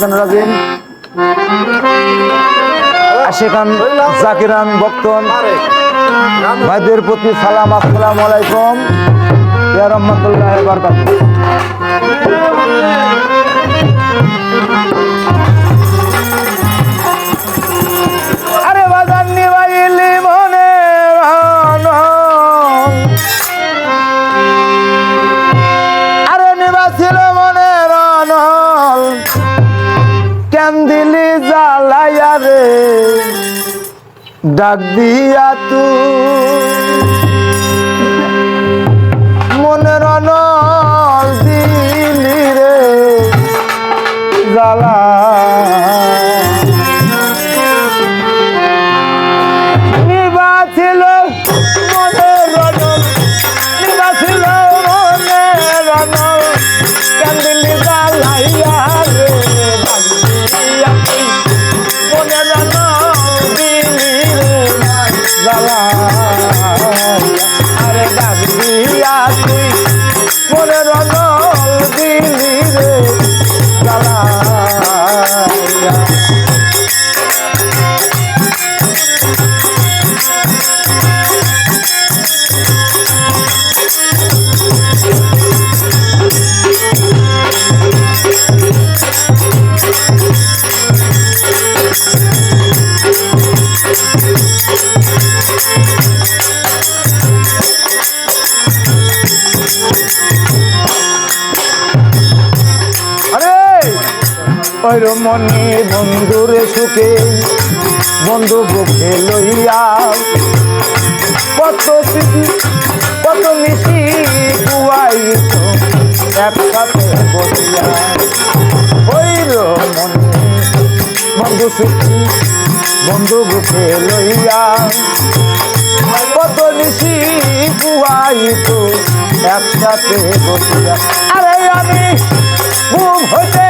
হাসান আশেখান জাকিরান বক্তন ভাইদের প্রতি সালাম আসসালাম আলাইকুম। রহমতুল্লাহ বারকাত ডাক দিয়া তু। মনের দিলি রে। জ্বালা মনের অনল দিলি। ওই মনে বন্ধুরে সুখে, বন্ধু বুকে লইয়া কত স্মৃতি, কত মিশি কুয়াই একসাথে বসিয়া ওই মনে বন্ধু সুখী, বন্ধু বুকে লইয়া কত নিশি কুয়াইত একসাথে বসিয়া আরে আমি ঘুম হতে চেত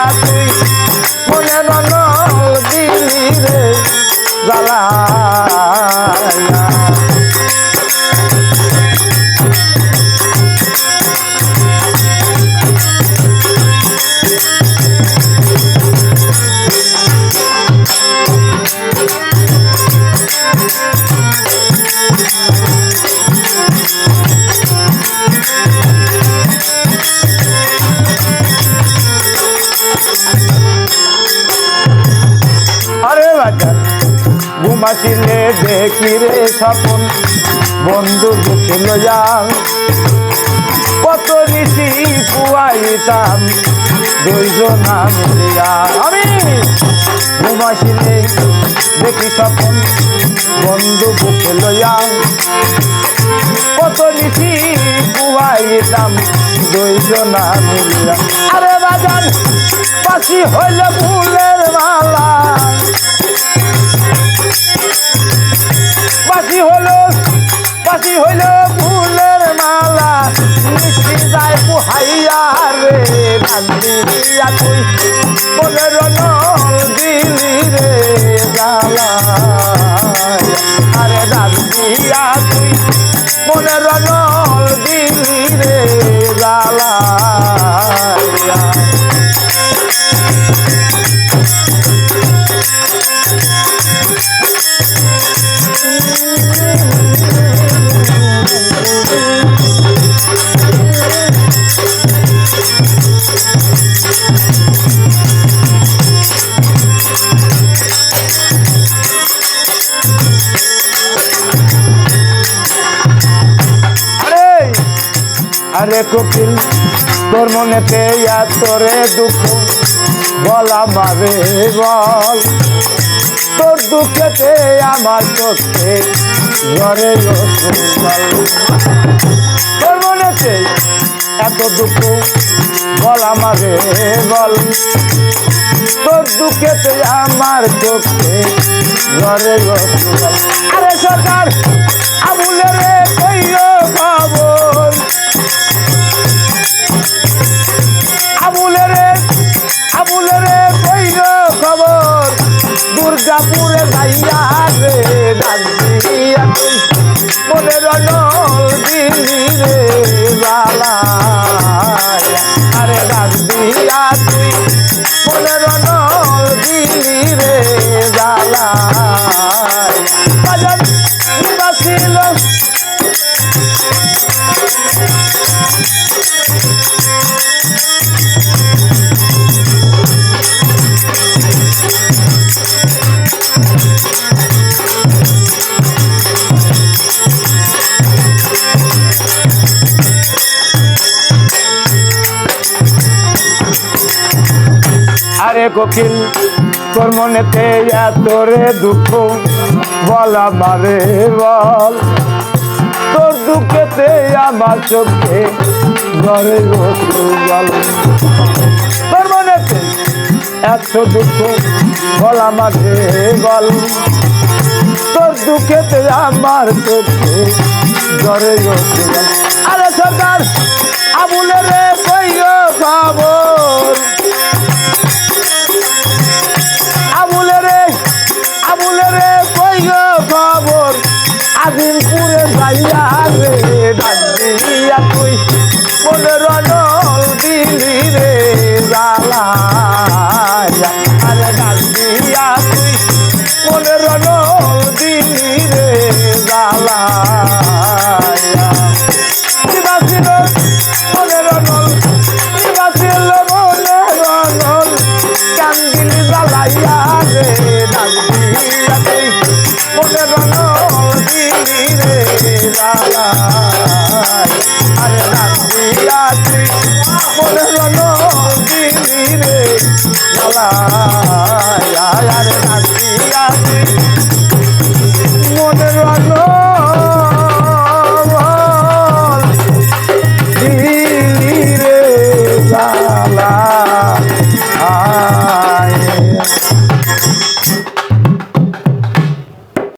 ঘুমাসিলে দেখি রে স্বপন। বন্ধু দুঃখে লজাম কত নিশি পুয়াইতাম। দুইজনা আমি ঘুমাসিলে দেখি স্বপন। বন্ধু বুকে লজাম কত নিশি পুয়াইতাম। দুইজনা মিলিয়া। আরে বাজার পাশি হইল ফুলের মালা। পাশি হলো বাসি হইল ফুলের মালা। মিষ্টি যায় পুহাইয়া রে রান্দিয়া তুই বলের দিলি রে জালা আরে রান্দিয়া তুই মনের আরে কোকিল তোর মনেতে তোরে দুঃখ বলা মারে বল। তোর দুঃখেতে আমার চোখে রসুল তোর মনেতে এত দুঃখ, বল আমারে, বল। তোর দুঃখেতে আমার চোখে রসুল আরে সরকার আবুলে রে কইও খবর পুরে যাইয়া রে ডাক দিয়া তুই মনে রনল দিলি রে বালা। আরে কোকিল, তোর মনেতে এত রে দুঃখ, বলা মারে বল। তোর দুঃখেতে আমার চোখে ঘরে বল তোর মনেতে এত দুঃখ, বলা মারে বল। তোর দুঃখেতে আমার চোখে ঘরে আরে সরকার আবুলে রে কইও খবর? Thank you. জ্বালাই আরে তুই মনে রনল দিলি রে জ্বালাই